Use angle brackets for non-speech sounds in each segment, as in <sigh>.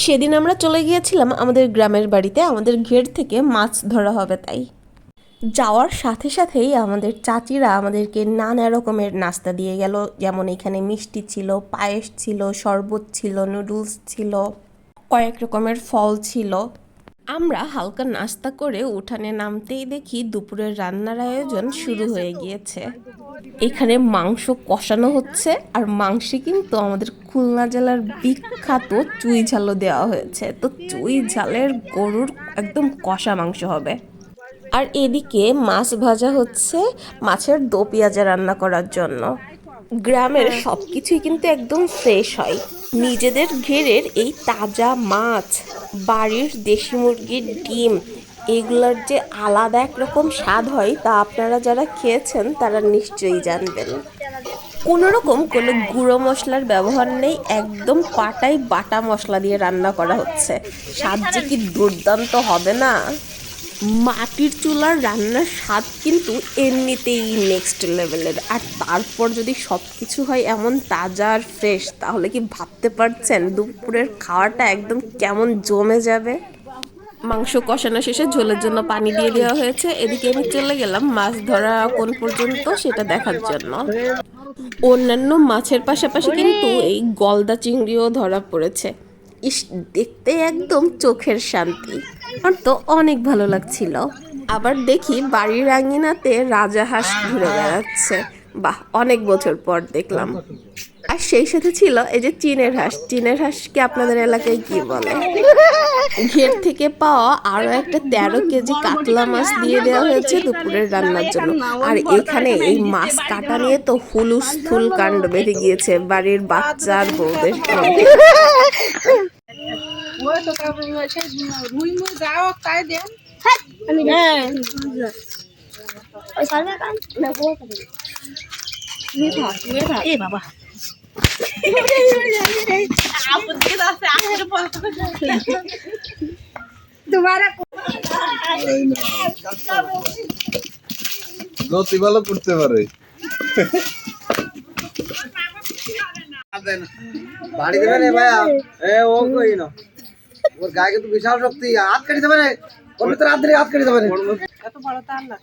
সেদিন আমরা চলে গিয়েছিলাম আমাদের গ্রামের বাড়িতে, আমাদের ঘের থেকে মাছ ধরা হবে তাই। যাওয়ার সাথে সাথেই আমাদের চাচিরা আমাদেরকে নানা রকমের নাস্তা দিয়ে গেল, যেমন এখানে মিষ্টি ছিল, পায়েস ছিল, শরবত ছিল, নুডলস ছিল, কয়েক রকমের ফল ছিল। আমরা হালকা নাস্তা করে উঠানে নামতেই দেখি দুপুরের রান্নার আয়োজন শুরু হয়ে গিয়েছে। এখানে মাংস কষানো হচ্ছে আর মাংসে কিন্তু আমাদের খুলনা জেলার বিখ্যাত চুই ঝালও দেওয়া হয়েছে। তো চুই ঝালের গরুর একদম কষা মাংস হবে। আর এদিকে মাছ ভাজা হচ্ছে, মাছের দো পেঁয়াজা রান্না করার জন্য। গ্রামের সব কিছুই কিন্তু একদম ফ্রেশ হয়। নিজেদের ঘেরের এই তাজা মাছ, বাড়ির দেশি মুরগির ডিম এগুলোর যে আলাদা একরকম স্বাদ হয় তা আপনারা যারা খেয়েছেন, তারা নিশ্চয়ই জানবেন। কোনো রকম কোনো গুঁড়ো মশলার ব্যবহার নেই, একদম পাটাই বাটা মশলা দিয়ে রান্না করা হচ্ছে। স্বাদ যে কি দুর্দান্ত হবে না? মাটির চুলার রান্নার স্বাদ কিন্তু এমনিতেই নেক্সট লেভেলের আর তারপর যদি সব কিছু হয় এমন তাজা আর ফ্রেশ তাহলে কি ভাবতে পারছেন দুপুরের খাওয়াটা একদম কেমন জমে যাবে? মাংস কষানো শেষে ঝোলের জন্য পানি দিয়ে দেওয়া হয়েছে। এদিকে আমি চলে গেলাম মাছ ধরা কোন পর্যন্ত সেটা দেখার জন্য। অন্যান্য মাছের পাশাপাশি কিন্তু এই গলদা চিংড়িও ধরা পড়েছে। ইস, দেখতে একদম চোখের শান্তি। আর তো অনেক ভালো লাগছিল। আবার দেখি বাড়ির আঙিনাতে রাজা হাঁস ঘুরে বেড়াচ্ছে। বাহ, অনেক বছর পর দেখলাম। আর সেই সাথে ছিল এই যে চীনের হাঁস। চীনের হাঁসকে আপনাদের এলাকায় কি বলে? ঘের থেকে পাওয়া আরও একটা তেরো কেজি কাতলা মাছ দিয়ে দেওয়া হয়েছে দুপুরের রান্নার জন্য। আর এখানে এই মাছ কাটা নিয়ে তো হুলুস থুল কাণ্ড বেঁধে গিয়েছে বাড়ির বাচ্চার বউদের। বাবা। গতি ভালো করতে পারে। বাড়ি দেবে রে ভাইয়া। এ ও কই না? ওর গায়ে কিন্তু বিশাল শক্তি। হাত কেটে দেবে রে। ওর ভিতরে হাত দিলে হাত কেটে দেবে রে। এত বড় তার না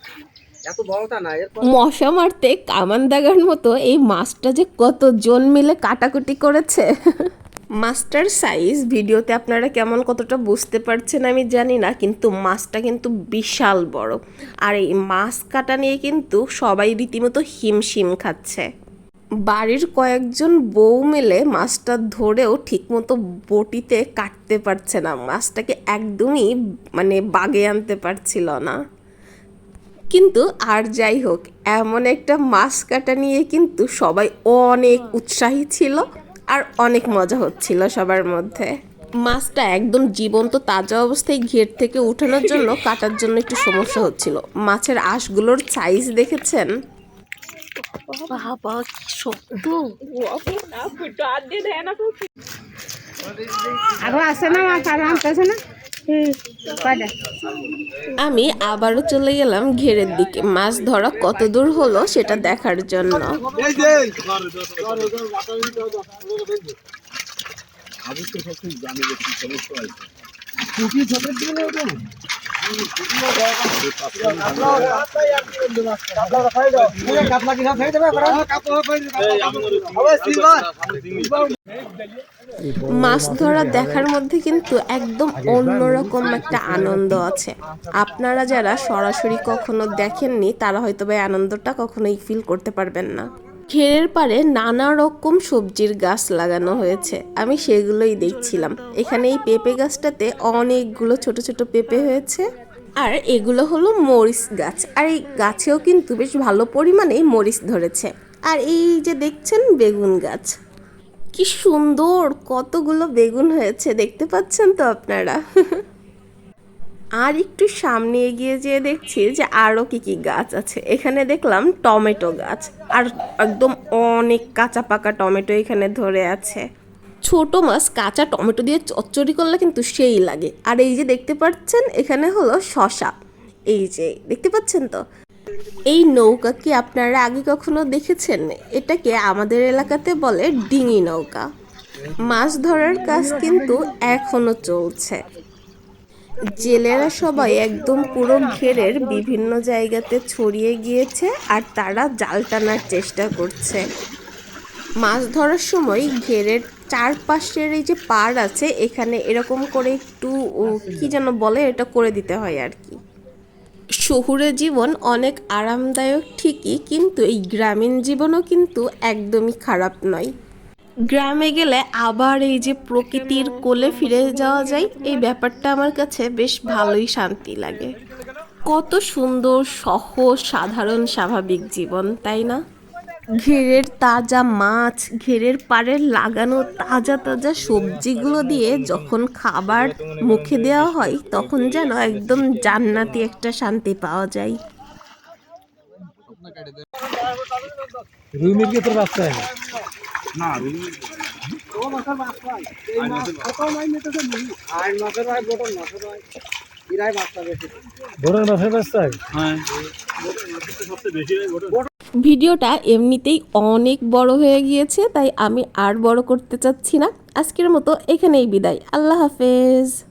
মশা মারতে কামান দাগার মতো এই মাছটা যে কত জন মিলে কাটাকুটি করেছে? মাছটার সাইজ ভিডিওতে আপনারা কেমন কতটা বুঝতে পারছেন আমি জানি না কিন্তু মাছটা কিন্তু বিশাল বড়। আর এই মাছ কাটা নিয়ে কিন্তু সবাই রীতিমতো হিমশিম খাচ্ছে। বাড়ির কয়েকজন বউ মিলে মাছটা ধরেও ঠিকমতো বটিতে কাটতে পারছে না। মাছটাকে একদমই মানে বাগে আনতে পারছিল না। কিন্তু আর যাই হোক এমন একটা মাছ কাটা নিয়ে কিন্তু সবাই অনেক উৎসাহী ছিল আর অনেক মজা হচ্ছিল সবার মধ্যে। মাছটা একদম জীবন্ত তাজা অবস্থায় ঘের থেকে উঠানোর জন্য কাটার জন্য একটু সমস্যা হচ্ছিল। মাছের আঁশগুলোর সাইজ দেখেছেন? বাবা কি শক্ত। আরও আছে না মাছ? আরও আনতেছে না? আমি আবারও চলে গেলাম ঘেরের দিকে। মাছ ধরা কত দূর হলো সেটা দেখার জন্য। কিনা ফেলে দেবে মাছ ধরা দেখার মধ্যে কিন্তু একদম অন্যরকম একটা আনন্দ আছে। আপনারা যারা সরাসরি কখনো দেখেননি, তারা হয়তো বা আনন্দটা কখনোই ফিল করতে পারবেন না। ঘেরের পারে নানা রকম সবজির গাছ লাগানো হয়েছে। আমি সেগুলোই দেখছিলাম। এখানে এই পেঁপে গাছটাতে অনেকগুলো ছোট ছোট পেঁপে হয়েছে। আর এগুলো হলো মরিচ গাছ। আর এই গাছেও কিন্তু বেশ ভালো পরিমাণে মরিচ ধরেছে। আর এই যে দেখছেন বেগুন গাছ, কি সুন্দর, কতগুলো বেগুন হয়েছে, দেখতে পাচ্ছেন তো আপনারা? <laughs> আর একটু সামনে এগিয়ে যেয়ে দেখছি যে আরও কি কি গাছ আছে। এখানে দেখলাম টমেটো গাছ। আর একদম অনেক কাঁচা পাকা টমেটো এখানে ধরে আছে। ছোট মাছ কাঁচা টমেটো দিয়ে চচ্চড়ি করলে কিন্তু সেই লাগে। আর এই যে দেখতে পাচ্ছেন, এখানে হলো শশা। এই যে, দেখতে পাচ্ছেন তো? এই নৌকা কি আপনারা আগে কখনো দেখেছেন? এটাকে আমাদের এলাকাতে বলে ডিঙি নৌকা। মাছ ধরার কাজ কিন্তু এখনও চলছে। জেলেরা সবাই একদম পুরো ঘেরের বিভিন্ন জায়গাতে ছড়িয়ে গিয়েছে আর তারা জাল টানার চেষ্টা করছে। মাছ ধরার সময় ঘেরের চারপাশের এই যে পাড় আছে, এখানে এরকম করে একটু কি যেন বলে, এটা করে দিতে হয় আর কি। শহুরে জীবন অনেক আরামদায়ক ঠিকই, কিন্তু এই গ্রামীণ জীবনও কিন্তু একদমই খারাপ নয়। গ্রামে গেলে আবার এই যে প্রকৃতির কোলে ফিরে যাওয়া যায়, এই ব্যাপারটা আমার কাছে বেশ ভালোই শান্তি লাগে। কত সুন্দর, সহজ, সাধারণ, স্বাভাবিক জীবন, তাই না? ঘেরের তাজা মাছ, ঘেরের পাড়ে লাগানো তাজা তাজা সবজিগুলো দিয়ে যখন খাবার মুখে দেওয়া হয়, তখন যেন একদম জান্নাতি একটা শান্তি পাওয়া যায়। রুই মুরগি তোর বাচ্চা আর মাছের ভাই বড় মাছের ভাই ইরাই বেশি বড় মাছের বাচ্চা ভিডিওটা এমনিতেই অনেক বড় হয়ে গিয়েছে তাই আমি আর বড় করতে চাচ্ছি না। আজকের মতো এখানেই বিদায়। আল্লাহ হাফেজ।